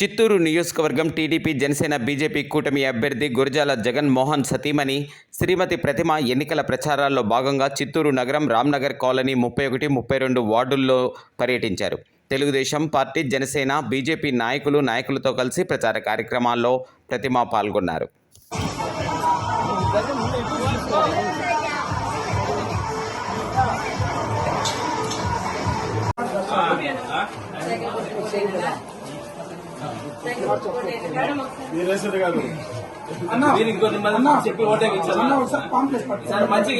చిత్తూరు నియోజకవర్గం TDP Janasena BJP కూటమి అభ్యర్థి గురజాల జగన్మోహన్ సతీమణి శ్రీమతి ప్రతిమ ఎన్నికల ప్రచారాల్లో భాగంగా చిత్తూరు నగరం రామ్నగర్ కాలనీ ముప్పై ఒకటి ముప్పై రెండు వార్డుల్లో పర్యటించారు. తెలుగుదేశం పార్టీ జనసేన బీజేపీ నాయకులు నాయకులతో కలిసి ప్రచార కార్యక్రమాల్లో ప్రతిమ పాల్గొన్నారు. వీరేశ్వర గారు దీనికి కొన్ని మంది చెప్పి ఓటే సార్ మంచి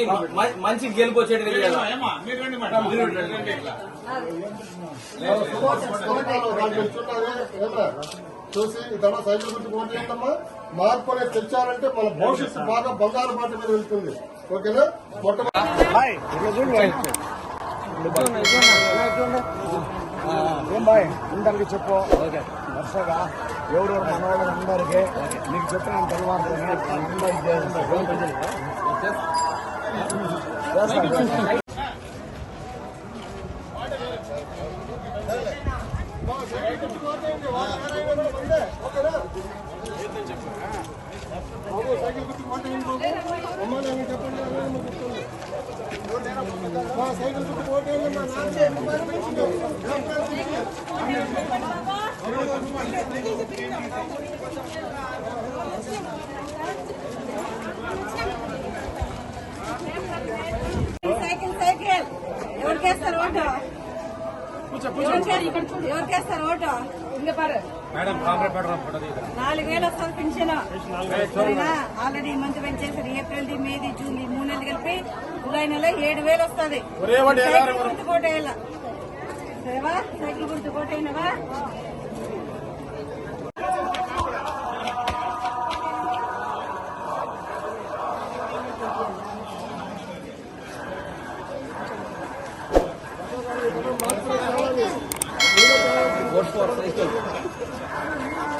మంచి గెలుపు చూసి ఇతర సైకిల్ మార్పు అనేది తెచ్చారంటే మన భవిష్యత్తు బాగా బంగారు బాట మీద వెళ్తుంది ఓకేనా? మొట్టమొదటి బాయ్ అందరికి చెప్పు. వరుసగా ఎవరెవరు మనవాళ్ళు అందరికి నీకు చెప్పిన తర్వాత సైకిల్ చెప్పండి సైకిల్ గుర్తు ఓటు వేయండి అమ్మా. నాకే సైకిల్ సైకిల్. ఎవరికేస్తారు ఓటు? ఎవరికి- ఎవరికేస్తారు? ఓటు? ఇంకా పారు నాలుగు వేలు వస్తుంది పెన్షన్. సరేనా? ఆల్రెడీ మంత్ పెంచేసారు ఏప్రిల్ ది మే ది జూన్ ది మూడు నెలలు కలిపి జూలై నెల ఏడు వేలు వస్తుంది. సైకిల్ சைக்கிள் கொடுத்து போட்டேன்னவா What for cycle?